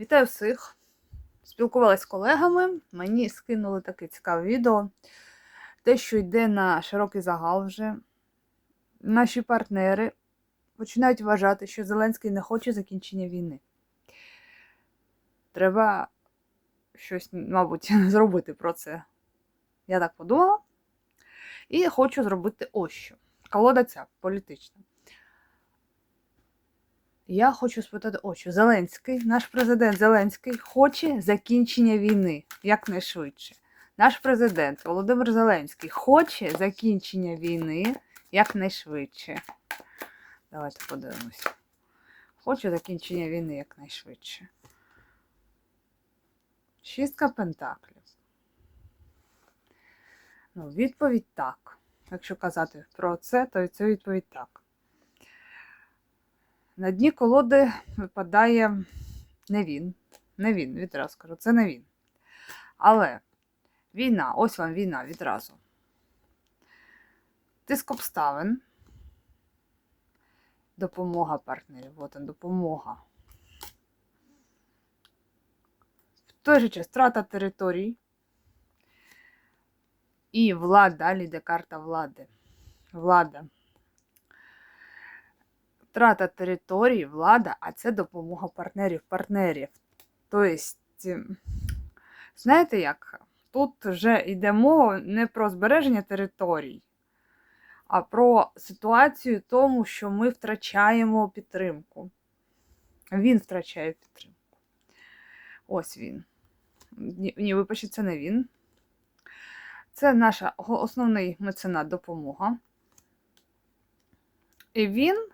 Вітаю всіх! Спілкувалася з колегами. Мені скинули таке цікаве відео. Те, що йде на широкий загал вже. Наші партнери починають вважати, що Зеленський не хоче закінчення війни. Треба щось, мабуть, зробити про це. Я так подумала. І хочу зробити ось що. Колода ця політична. Я хочу спитати, що Зеленський, наш президент Зеленський хоче закінчення війни якнайшвидше. Наш президент Володимир Зеленський хоче закінчення війни якнайшвидше. Давайте подивимося. Хоче закінчення війни якнайшвидше. Шістка пентаклів. Ну, відповідь так. Якщо казати про це, то це відповідь так. На дні колоди випадає не він. Не він, відразу скажу, це не він. Але війна, ось вам війна відразу. Тиск обставин. Допомога партнерів. От он, допомога. В той же час втрата територій. І влада, далі йде карта влади. Влада. Втрата території, влада, а це допомога партнерів, партнерів. Тобто, знаєте як? Тут вже йде мова не про збереження територій, а про ситуацію тому, що ми втрачаємо підтримку. Він втрачає підтримку. Ось він. Ні, вибачте, це не він. Це наш основний меценат допомога. І він,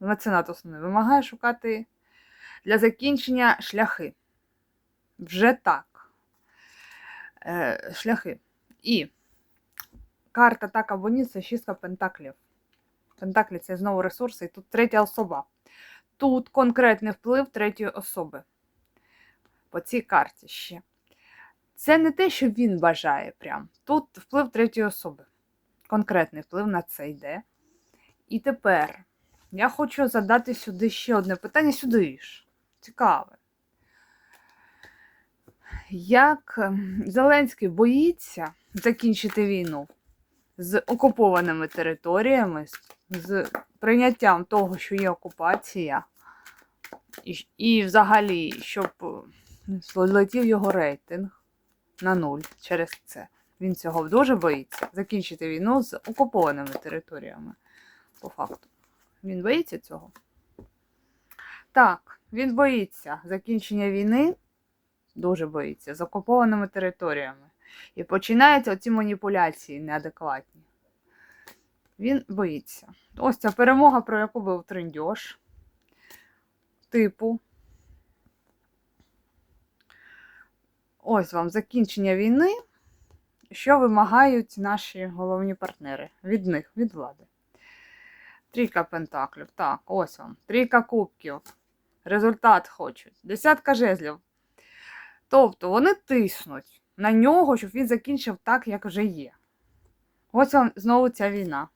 меценат основний, вимагає шукати для закінчення шляхи. Вже так. Е, Шляхи. І карта так або ні це шістка пентаклів. Пентаклі це знову ресурси, і тут третя особа. Тут конкретний вплив третьої особи. По цій карті ще. Це не те, що він бажає прям. Тут вплив третьої особи. Конкретний вплив на це йде. І тепер я хочу задати сюди ще одне питання сюди ж. Цікаве. Як ем, Зеленський боїться закінчити війну з окупованими територіями, з- прийняттям того, що є окупація, і, і взагалі, щоб е, злетів його рейтинг на нуль через це. Він цього дуже боїться закінчити війну з окупованими територіями. По факту. Він боїться цього? Так, він боїться закінчення війни, дуже боїться, з окупованими територіями. І починаються оці маніпуляції неадекватні. Він боїться. Ось ця перемога, про яку був трендьош. Типу. Ось вам закінчення війни, що вимагають наші головні партнери від них, від влади. Трійка пентаклів. Так, ось вам. Трійка кубків. Результат хочуть. Десятка жезлів. Тобто вони тиснуть на нього, щоб він закінчив так, як вже є. Ось вам знову ця війна.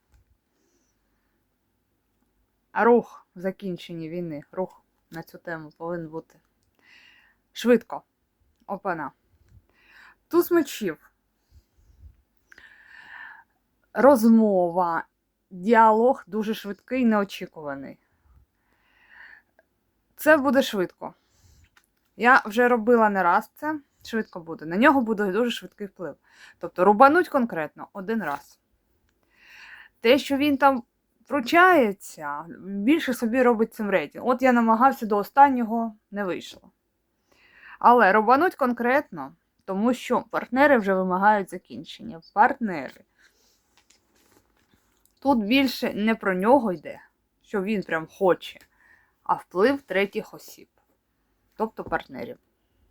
Рух в закінченні війни. Рух на цю тему повинен бути. Швидко. Опана. Туз мечів. Розмова, діалог дуже швидкий, неочікуваний. Це буде швидко. Я вже робила не раз це. Швидко буде. На нього буде дуже швидкий вплив. Тобто рубануть конкретно один раз. Те, що він там вручається, більше собі робить цим рейтинг. От я намагався до останнього, не вийшло. Але рубануть конкретно, тому що партнери вже вимагають закінчення. Партнери. Тут більше не про нього йде, що він прям хоче, а вплив третіх осіб, тобто партнерів.